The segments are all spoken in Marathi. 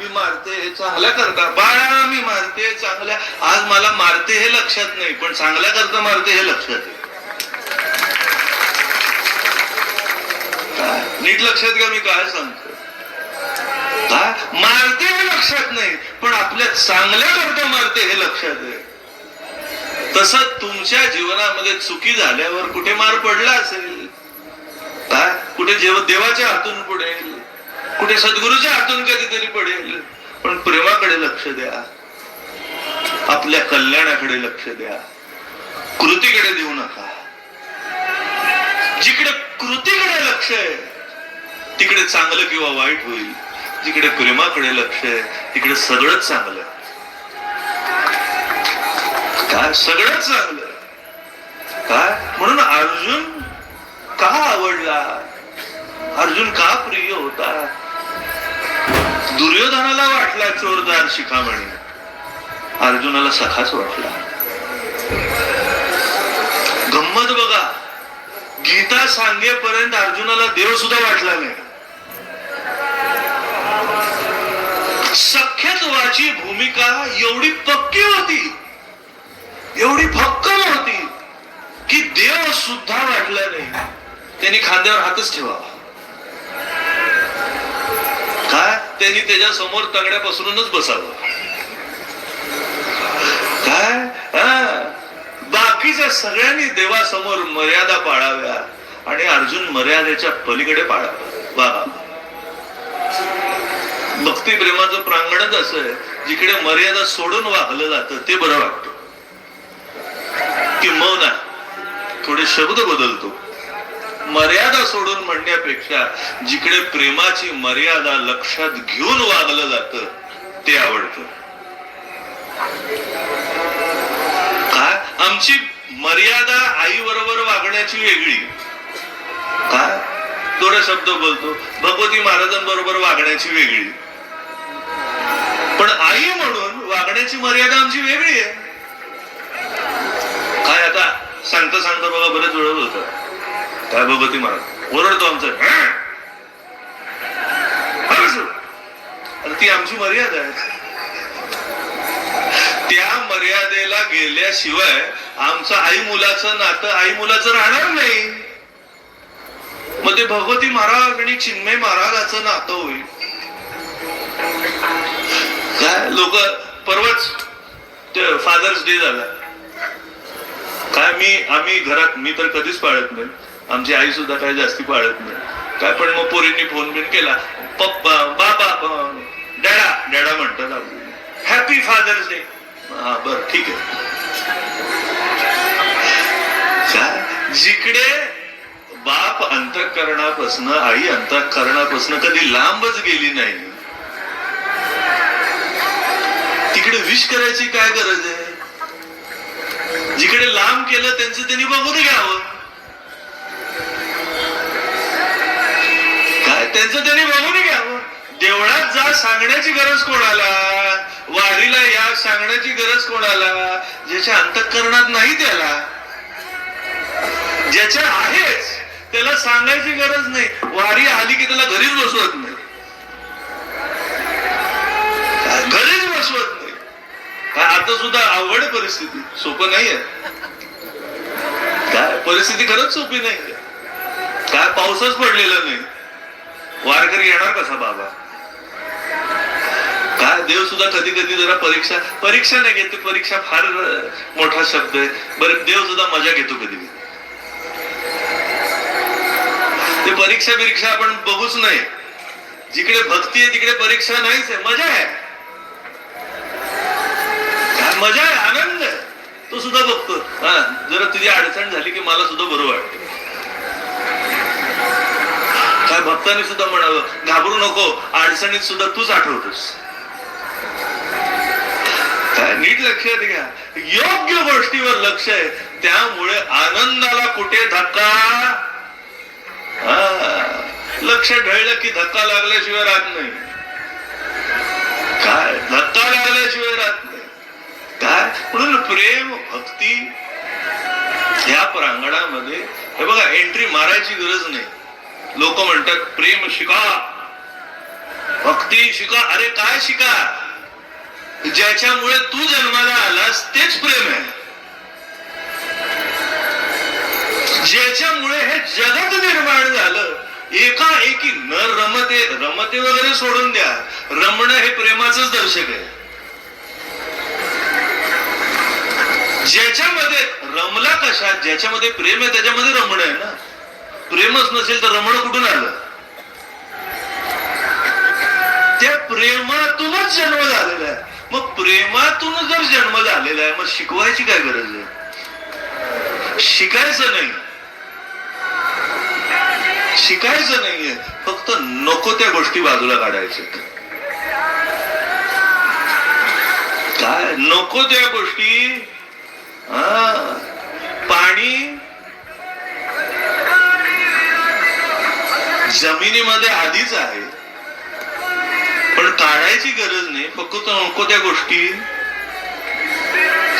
मी मारते चांगल्या करता. बाळा मी मारते चांगल्या. आज मला मारते हे लक्षात नाही पण चांगल्या करता मारते हे लक्षात आहे. काय? नीट लक्षात घ्या मी काय सांगतो. मारते हे लक्षात नाही पण आपल्या चांगल्या करता मारते हे लक्षात आहे. तसं तुमच्या जीवनामध्ये चुकी झाल्यावर कुठे मार पडला असेल? काय कुठे जेव देवाच्या हातून पडेल कुठे सद्गुरूच्या हातून कधीतरी पडेल. पण प्रेमाकडे लक्ष द्या. आपल्या कल्याणाकडे लक्ष द्या. कृतीकडे देऊ नका. जिकडे कृतीकडे लक्ष आहे तिकडे चांगलं किंवा वाईट होईल. जिकडे प्रेमाकडे लक्ष आहे तिकडे सगळंच चांगलं काय? सगळंच चांगलं काय? म्हणून अर्जुन का आवडला? अर्जुन का प्रिय होता? दुर्योधनाला वाटला चोरदार शिखामणी. अर्जुनाला सखाच वाटला. गंमत बघा. गीता सांगेपर्यंत अर्जुनाला देव सुद्धा वाटला नाही. सख्यत्वाची भूमिका एवढी पक्की होती. एवढी भक्कम होती की देव सुद्धा वाटला नाही. त्यांनी खांद्यावर हातच ठेवावा. काय त्यांनी त्याच्यासमोर तगड्या पसरूनच बसावं काय बाकीच्या सगळ्यांनी देवासमोर मर्यादा पाळाव्या आणि अर्जुन मर्यादेच्या पलीकडे पाळावा. वा. भक्ती प्रेमाचं प्रांगणच असं आहे. जिकडे मर्यादा सोडून वागलं जातं ते बरं वाटतं. किंबहुना थोडे शब्द बदलतो. मर्यादा सोडून म्हणण्यापेक्षा जिकडे प्रेमाची मर्यादा लक्षात घेऊन वागलं जात ते आवडतं. काय? आमची मर्यादा आई बरोबर वागण्याची वेगळी. काय? थोडे शब्द बोलतो. भगवती महाराजांबरोबर वागण्याची वेगळी. पण आई म्हणून वागण्याची मर्यादा आमची वेगळी आहे. काय आता सांगता सांगता बघा बरेच वेळ होतं काय भगवती महाराज ओरडतो आमचं. अरे ती आमची मर्यादा आहे. त्या मर्यादेला गेल्याशिवाय आमचं आई मुलाचं नातं आई मुलाचं राहणार नाही. मग ते भगवती महाराज आणि चिन्मय महाराजाचं नातं होईल. काय? लोक परवाच फादर्स डे झाला. काय? मी आम्ही घरात मी तर कधीच पाळत नाही. आमची आई सुद्धा काही जास्ती पाळत नाही. काय पण मग पोरींनी फोन बिन केला पप्पा बाबा डॅडा डॅडा म्हणतात हॅपी फादर्स डे हा बर ठीक आहे. जिकडे बाप अंतःकरणापासनं आई अंतःकरणापासनं कधी लांबच गेली नाही तिकडे विश करायची काय गरज आहे? जिकडे लांब केलं त्यांचं त्यांनी बघून घ्यावं. त्यांचं त्यांनी बघून घ्यावं देवळात जा सांगण्याची गरज कोणाला? वारीला या सांगण्याची गरज कोणाला? ज्याच्या अंतकरणात नाही त्याला. ज्याच्या आहेच त्याला सांगायची गरज नाही. वारी आली की त्याला घरीच बसवत नाही. घरीच बसवत नाही. काय आता सुद्धा आवड आहे परिस्थिती. सोपं नाहीये. काय? परिस्थिती खरंच सोपी नाही काय? पाऊसच पडलेला नाही. वारकरी येणार कसा बाबा? काय देव सुद्धा कधी कधी जरा परीक्षा परीक्षा नाही घेते परीक्षा फार मोठा शब्द आहे. बरं देव सुद्धा मजा घेतो कधी ते परीक्षा बिरीक्षा आपण बघूच नाही. जिकडे भक्ती आहे तिकडे परीक्षा नाहीच आहे. मजा आहे. मजा आहे? आनंद आहे. तो सुद्धा बघतो. हा जरा तुझी अडचण झाली की मला सुद्धा बरं वाटतं. काय भक्तांनी सुद्धा म्हणावं घाबरू नको अडचणीत सुद्धा तूच आठवतोस. नीट लक्षात घ्या. योग्य गोष्टीवर लक्ष आहे. त्यामुळे आनंदाला कुठे धक्का? लक्ष ढळलं की धक्का लागल्याशिवाय राहत नाही. काय? धक्का लागल्याशिवाय राहत नाही. काय? म्हणून प्रेम भक्ती ह्या प्रांगणामध्ये हे बघा एंट्री मारायची गरज नाही. लोक म्हणतात प्रेम शिका. भक्ती शिका. अरे काय शिका? ज्याच्यामुळे तू जन्माला आलास तेच प्रेम आहे. ज्याच्यामुळे हे जगत निर्माण झालं एका एकी न रमते रमते वगैरे सोडून द्या. रमणं हे प्रेमाच दर्शक आहे. ज्याच्यामध्ये रमला कशात ज्याच्यामध्ये प्रेम आहे त्याच्यामध्ये रमण आहे ना. प्रेमच नसेल तर रमण कुठून आलं? त्या प्रेमातूनच जन्म झालेला आहे. मग प्रेमातून जर जन्म झालेला आहे मग शिकवायची काय गरज आहे? शिकायचं नाही. शिकायचं नाहीये फक्त नको त्या गोष्टी बाजूला काढायच्या. काय? नको त्या गोष्टी. हा. पाणी जमिनीमध्ये आधीच आहे. पण काढायची गरज नाही. फक्त नको त्या गोष्टी.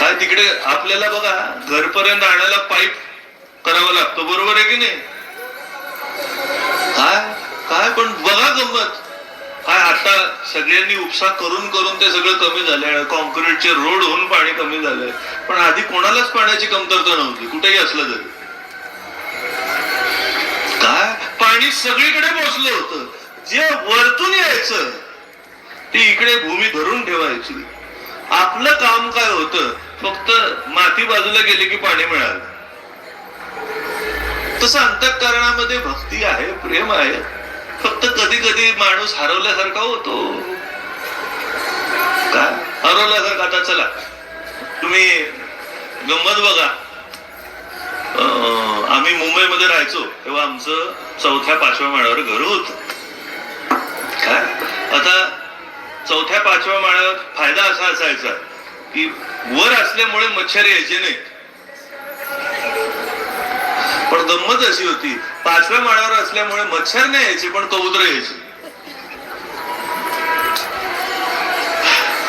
काय तिकडे आपल्याला बघा घरपर्यंत आणायला पाईप करावं लागतं. बरोबर आहे की नाही? काय काय पण बघा गंमत. काय आता सगळ्यांनी उपसा करून करून ते सगळं कमी झालंय. कॉन्क्रीटचे रोड होऊन पाणी कमी झालंय. पण आधी कोणालाच पाण्याची कमतरता नव्हती. कुठेही असलं तरी. काय? पाणी सगळीकडे पोचलं होतं. जे वरतून यायचं ते इकडे भूमी धरून ठेवायची. आपलं काम काय होतं? फक्त माती बाजूला गेली की पाणी मिळालं. तसं अंतकरणामध्ये भक्ती आहे प्रेम आहे. फक्त कधी कधी माणूस हरवल्यासारखा होतो. काय हरवल्यासारखा आता चला. तुम्ही गंमत बघा. अं, आम्ही मुंबईमध्ये राहायचो तेव्हा आमचं चौथ्या पाचव्या माळ्यावर घर होत. काय आता चौथ्या पाचव्या माळ्यावर फायदा असा असायचा की वर असल्यामुळे मच्छर यायचे नाही. पण गंमत अशी होती पाचव्या माळ्यावर असल्यामुळे मच्छर नाही यायचे पण कबुतर यायचे.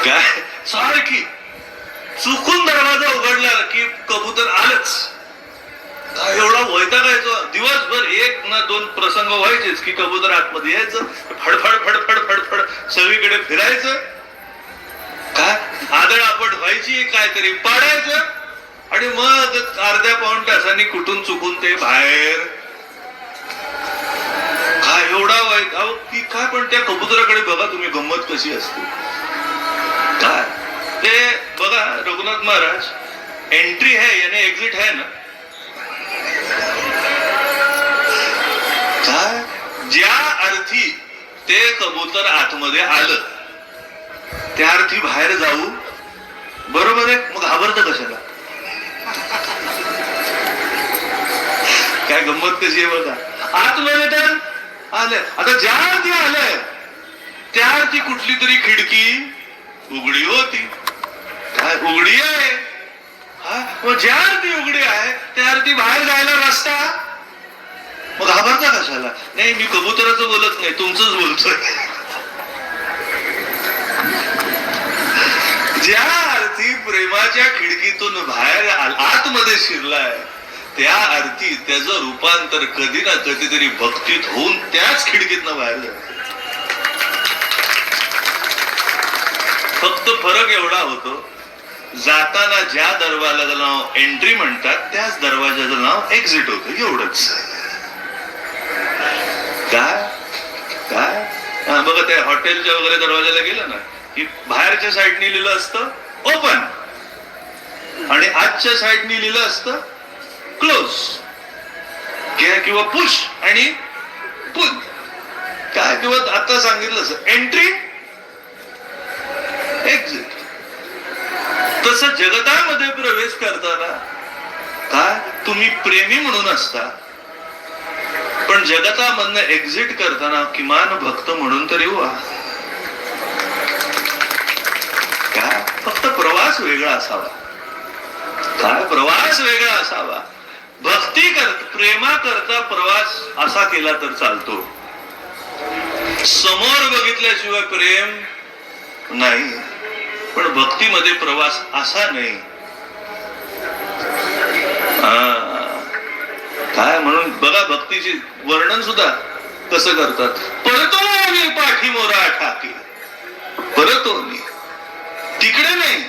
काय? सारखी. चुकून दरवाजा उघडला की कबूतर आलंच. एवढा वैतागायचो दिवसभर एक ना दोन प्रसंग व्हायचेच की कबूतर आतमध्ये यायचं फडफड फडफड फडफड सगळीकडे फिरायचं. काय? आदळ आपट व्हायची काहीतरी पाडायचं. आणि मग अर्ध्या पाऊण तासांनी कुठून चुकून ते बाहेर. काय एवढा वाईट अहो ती काय पण त्या कबुतराकडे बघा तुम्ही गंमत कशी असते. काय? ते बघा रघुनाथ महाराज एंट्री है याने एक्झिट है ना. कबूतर आतमध्ये आलं. त्या अर्थी बाहेर जाऊ. बरोबर आहे? मग घाबरतं कशाला? काय गंमत कशी आहे बघा. आतमध्ये तर आलंय आता ज्या अर्थी आलंय त्या अर्थी कुठली तरी खिडकी उघडी होती. काय उघडी आहे? हा? मग ज्या अर्थी उघडी आहे त्या अर्थी बाहेर जायला रस्ता मग घाबरता कशाला? नाही मी कबुतराचं बोलत नाही तुमचंच बोलतोय. ज्या अर्थी प्रेमाच्या खिडकीतून बाहेर आतमध्ये शिरलाय त्या अर्थी त्याचं रूपांतर कधी ना कधीतरी भक्तीत होऊन त्याच खिडकीतनं बाहेर जात फक्त फरक एवढा होतो जाताना ज्या दरवाजाचं नाव एंट्री म्हणतात त्याच दरवाजाचं नाव एक्झिट होतं एवढंच. काय? काय? हा, बघा त्या हॉटेलच्या वगैरे दरवाजाला गेलं ना की बाहेरच्या साईडनी लिहिलं असतं ओपन आणि आजच्या साईडनी लिहिलं असतं क्लोज किंवा पुश आणि पुल काय किंवा आता सांगितलं असं एंट्री एक्झिट तसं जगतामध्ये प्रवेश करताना काय? तुम्ही प्रेमी म्हणून असता. पण जगतामधनं एक्झिट करताना किमान भक्त म्हणून तरी व्हा काय? फक्त प्रवास वेगळा असावा. काय? प्रवास वेगळा असावा. भक्ती कर प्रेमा करता प्रवास असा केला तर चालतो. समोर बघितल्याशिवाय प्रेम नाही. पण भक्तीमध्ये प्रवास असा नाही. हा. काय म्हणून? बघा भक्तीची वर्णन सुद्धा कसं करतात. परतो पाठी मोरा ठाकी. परतो तिकडे नाही.